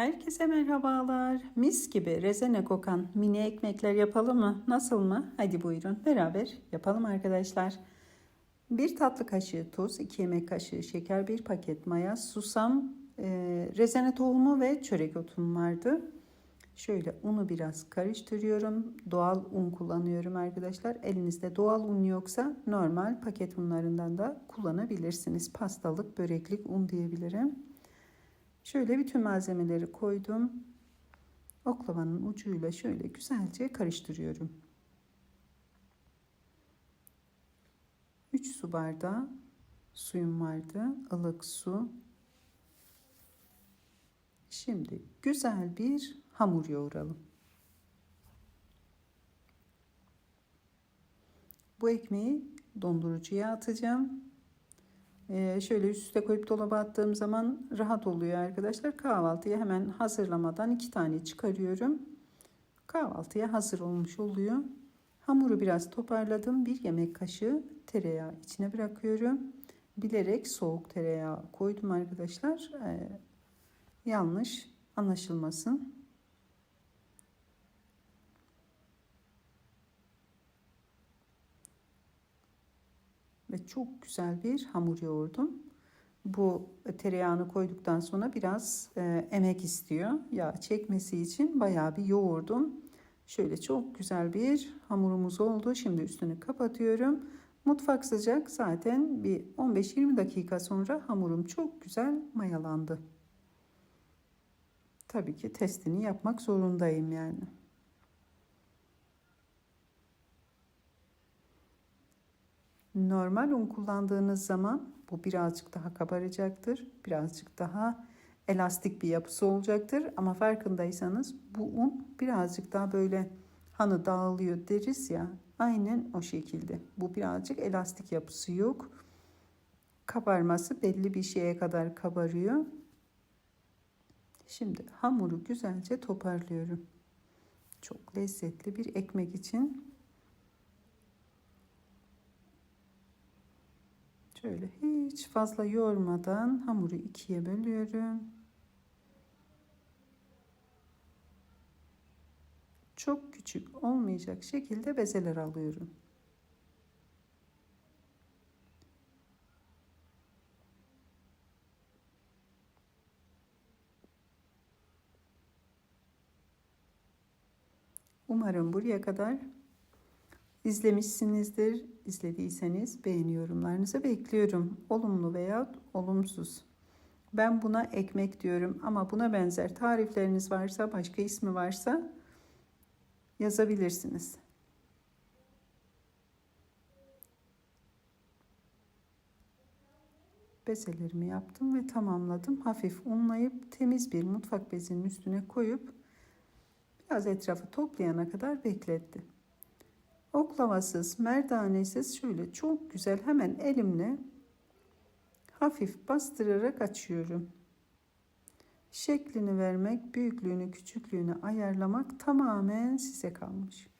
Herkese merhabalar. Mis gibi rezene kokan mini ekmekler yapalım mı? Nasıl mı? Hadi buyurun beraber yapalım arkadaşlar. Bir tatlı kaşığı tuz, 2 yemek kaşığı şeker, bir paket maya, susam, e, rezene tohumu ve çörek otum vardı. Şöyle unu biraz karıştırıyorum. Doğal un kullanıyorum arkadaşlar. Elinizde doğal un yoksa normal paket unlarından da kullanabilirsiniz. Pastalık, böreklik un diyebilirim. Şöyle bütün malzemeleri koydum. Oklavanın ucuyla şöyle güzelce karıştırıyorum. 3 su bardağı suyum vardı. ılık su. Şimdi güzel bir hamur yoğuralım. Bu ekmeği dondurucuya atacağım. Ee, şöyle üst üste koyup dolaba attığım zaman rahat oluyor arkadaşlar. Kahvaltıya hemen hazırlamadan iki tane çıkarıyorum. Kahvaltıya hazır olmuş oluyor. Hamuru biraz toparladım. Bir yemek kaşığı tereyağı içine bırakıyorum. Bilerek soğuk tereyağı koydum arkadaşlar. Ee, yanlış anlaşılmasın. Ve çok güzel bir hamur yoğurdum. Bu tereyağını koyduktan sonra biraz e, emek istiyor. Yağ çekmesi için bayağı bir yoğurdum. Şöyle çok güzel bir hamurumuz oldu. Şimdi üstünü kapatıyorum. Mutfak sıcak zaten bir 15-20 dakika sonra hamurum çok güzel mayalandı. Tabii ki testini yapmak zorundayım yani. Normal un kullandığınız zaman bu birazcık daha kabaracaktır. Birazcık daha elastik bir yapısı olacaktır. Ama farkındaysanız bu un birazcık daha böyle hanı dağılıyor deriz ya. Aynen o şekilde. Bu birazcık elastik yapısı yok. Kabarması belli bir şeye kadar kabarıyor. Şimdi hamuru güzelce toparlıyorum. Çok lezzetli bir ekmek için Şöyle hiç fazla yormadan hamuru ikiye bölüyorum. Çok küçük olmayacak şekilde bezeler alıyorum. Umarım buraya kadar izlemişsinizdir. İzlediyseniz beğeni yorumlarınızı bekliyorum. Olumlu veya olumsuz. Ben buna ekmek diyorum ama buna benzer tarifleriniz varsa, başka ismi varsa yazabilirsiniz. Bezelerimi yaptım ve tamamladım. Hafif unlayıp temiz bir mutfak bezinin üstüne koyup biraz etrafı toplayana kadar beklettim. Oklavasız, merdanesiz şöyle çok güzel hemen elimle hafif bastırarak açıyorum. Şeklini vermek, büyüklüğünü, küçüklüğünü ayarlamak tamamen size kalmış.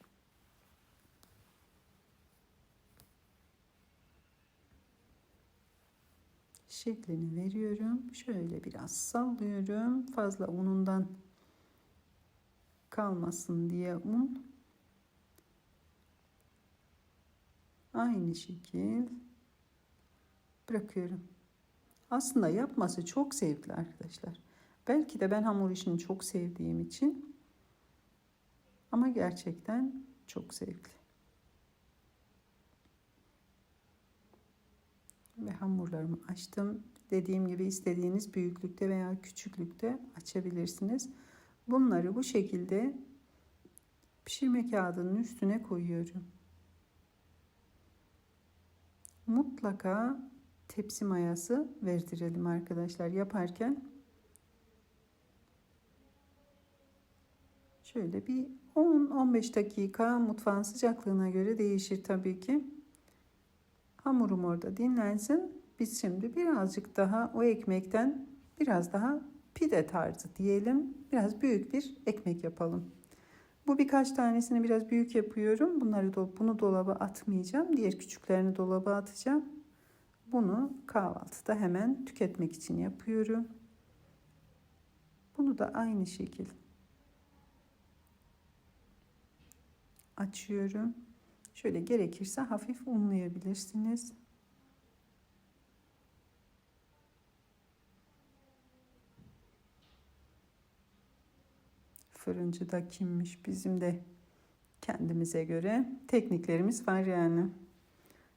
Şeklini veriyorum. Şöyle biraz sallıyorum. Fazla unundan kalmasın diye un aynı şekil bırakıyorum. Aslında yapması çok zevkli arkadaşlar. Belki de ben hamur işini çok sevdiğim için ama gerçekten çok zevkli. Ve hamurlarımı açtım. Dediğim gibi istediğiniz büyüklükte veya küçüklükte açabilirsiniz. Bunları bu şekilde pişirme kağıdının üstüne koyuyorum mutlaka tepsi mayası verdirelim arkadaşlar yaparken. Şöyle bir 10-15 dakika mutfağın sıcaklığına göre değişir tabii ki. Hamurum orada dinlensin. Biz şimdi birazcık daha o ekmekten biraz daha pide tarzı diyelim. Biraz büyük bir ekmek yapalım. Bu birkaç tanesini biraz büyük yapıyorum. Bunları do bunu dolaba atmayacağım. Diğer küçüklerini dolaba atacağım. Bunu kahvaltıda hemen tüketmek için yapıyorum. Bunu da aynı şekil açıyorum. Şöyle gerekirse hafif unlayabilirsiniz. Fırıncı da kimmiş bizim de kendimize göre tekniklerimiz var yani.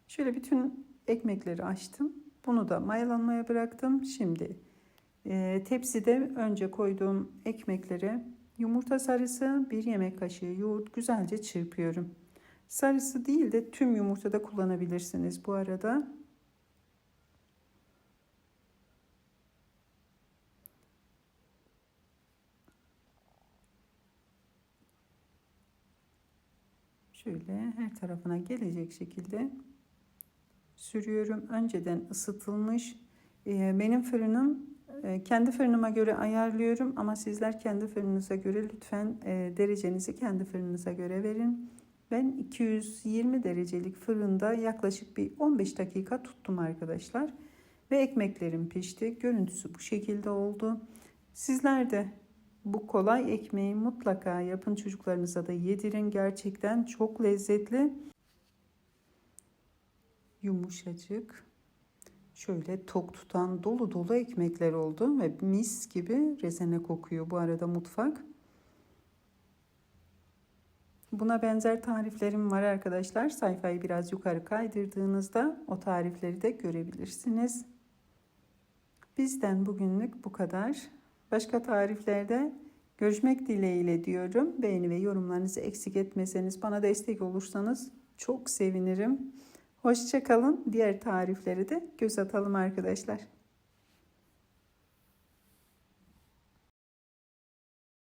Şöyle bütün ekmekleri açtım. Bunu da mayalanmaya bıraktım. Şimdi e, tepside önce koyduğum ekmekleri yumurta sarısı, bir yemek kaşığı yoğurt güzelce çırpıyorum. Sarısı değil de tüm yumurta da kullanabilirsiniz bu arada. Şöyle her tarafına gelecek şekilde sürüyorum. Önceden ısıtılmış. Ee, benim fırınım e, kendi fırınıma göre ayarlıyorum ama sizler kendi fırınınıza göre lütfen e, derecenizi kendi fırınınıza göre verin. Ben 220 derecelik fırında yaklaşık bir 15 dakika tuttum arkadaşlar. Ve ekmeklerim pişti. Görüntüsü bu şekilde oldu. Sizler de bu kolay ekmeği mutlaka yapın çocuklarınıza da yedirin. Gerçekten çok lezzetli. Yumuşacık. Şöyle tok tutan dolu dolu ekmekler oldu ve mis gibi rezene kokuyor bu arada mutfak. Buna benzer tariflerim var arkadaşlar. Sayfayı biraz yukarı kaydırdığınızda o tarifleri de görebilirsiniz. Bizden bugünlük bu kadar. Başka tariflerde görüşmek dileğiyle diyorum. Beğeni ve yorumlarınızı eksik etmeseniz, bana destek olursanız çok sevinirim. Hoşçakalın. Diğer tarifleri de göz atalım arkadaşlar.